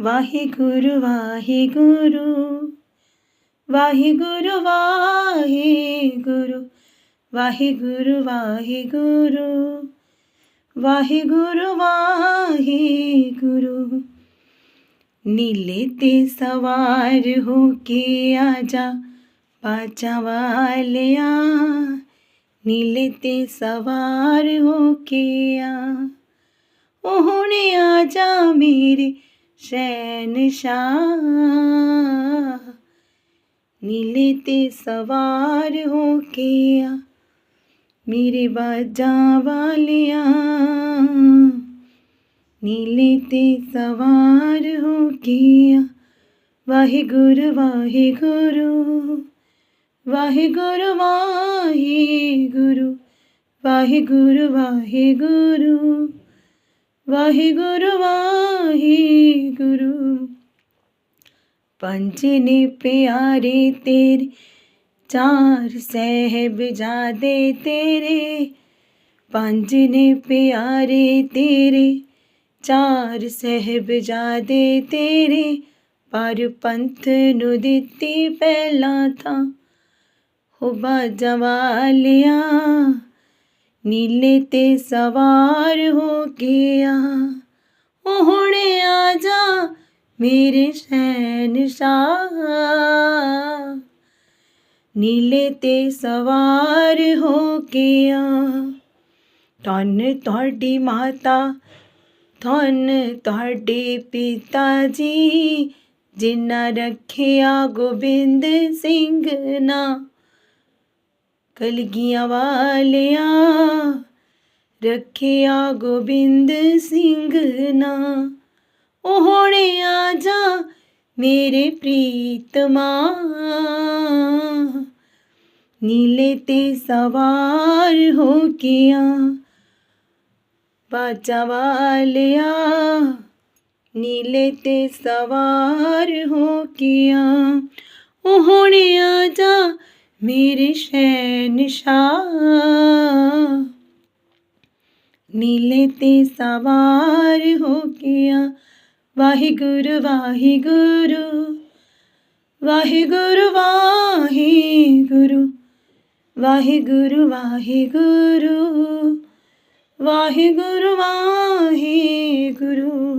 ਵਾਹਿਗੁਰੂ ਵਾਹਿਗੁਰੂ ਵਾਹਿਗੁਰੂ ਵਾਹਿਗੁਰੂ ਵਾਹਿਗੁਰੂ ਵਾਹਿਗੁਰੂ ਵਾਹਿਗੁਰੂ ਵਾਹਿਗੁਰੂ। ਨੀਲੇ ਤੇ ਸਵਾਰ ਹੋ ਕੇ ਆਜਾ ਬਾਜਾਂ ਵਾਲਿਆ। ਨੀਲੇ ਤੇ ਸਵਾਰ ਹੋ ਕੇ ਆ। ਉਹ ਹੁਣੇ ਜਾ ਮੇਰੇ ਸ਼ਹਿਨशाह ਨੀਲੇ ਤੇ ਸਵਾਰ ਹੋ ਕੇ ਆ ਮੇਰੇ ਬਾਜਾਂ ਵਾਲਿਆ ਨੀਲੇ ਤੇ ਸਵਾਰ ਹੋ ਕੇ ਆ ਵਾਹਿਗੁਰੂ ਵਾਹਿਗੁਰੂ ਵਾਹਿਗੁਰੂ ਵਾਹਿਗੁਰੂ ਵਾਹਿਗੁਰੂ ਵਾਹਿਗੁਰੂ ਵਾਹਿਗੁਰੂ ਵਾਹਿਗੁਰੂ। ਪੰਜ ਨੇ ਪਿਆਰੇ ਤੇਰੇ, ਚਾਰ ਸਹਿਬਜ਼ਾਦੇ ਤੇਰੇ। ਪੰਜ ਨੇ ਪਿਆਰੇ ਤੇਰੇ, ਚਾਰ ਸਹਿਬਜ਼ਾਦੇ ਤੇਰੇ। ਪਰ ਪੰਥ ਨੂੰ ਦਿੱਤੀ ਪਹਿਲਾਂ ਤਾਂ ਹੋ ਬਾਜਾਂ ਨੀਲੇ ਤੇ ਸਵਾਰ ਹੋ ਗਿਆ ਉਹ ਹੁਣੇ ਆ ਜਾ ਮੇਰੇ ਸ਼ਹਿਨशाह ਨੀਲੇ ਤੇ ਸਵਾਰ ਹੋ ਗਿਆ ਧੰਨ ਤੁਹਾਡੀ ਮਾਤਾ, ਧੰਨ ਤੁਹਾਡੇ ਪਿਤਾ ਜੀ, ਜਿਨ੍ਹਾਂ ਰੱਖਿਆ ਗੋਬਿੰਦ ਸਿੰਘ ਨਾ। ਕਲਗੀਆਂ ਵਾਲਿਆ, ਰੱਖਿਆ ਗੋਬਿੰਦ ਸਿੰਘ ਨਾ। ਉਹ ਹੁਣੇ ਆ ਜਾ ਮੇਰੇ ਪ੍ਰੀਤਮਾ ਨੀਲੇ ਤੇ ਸਵਾਰ ਹੋ ਗਿਆ ਆ, ਬਾਜਾ ਵਾਲਿਆ। ਨੀਲੇ ਤੇ ਸਵਾਰ ਹੋ ਗਿਆ ਉਹ ਹੁਣੇ ਆ ਜਾ ਮੇਰੇ ਸ਼ਹਿਨशाह ਨੀਲੇ ਤੇ ਸਵਾਰ ਹੋ ਗਿਆ ਵਾਹਿਗੁਰੂ ਵਾਹਿਗੁਰੂ ਵਾਹਿਗੁਰੂ ਵਾਹਿਗੁਰੂ ਵਾਹਿਗੁਰੂ ਵਾਹਿਗੁਰੂ ਵਾਹਿਗੁਰੂ ਵਾਹਿਗੁਰੂ।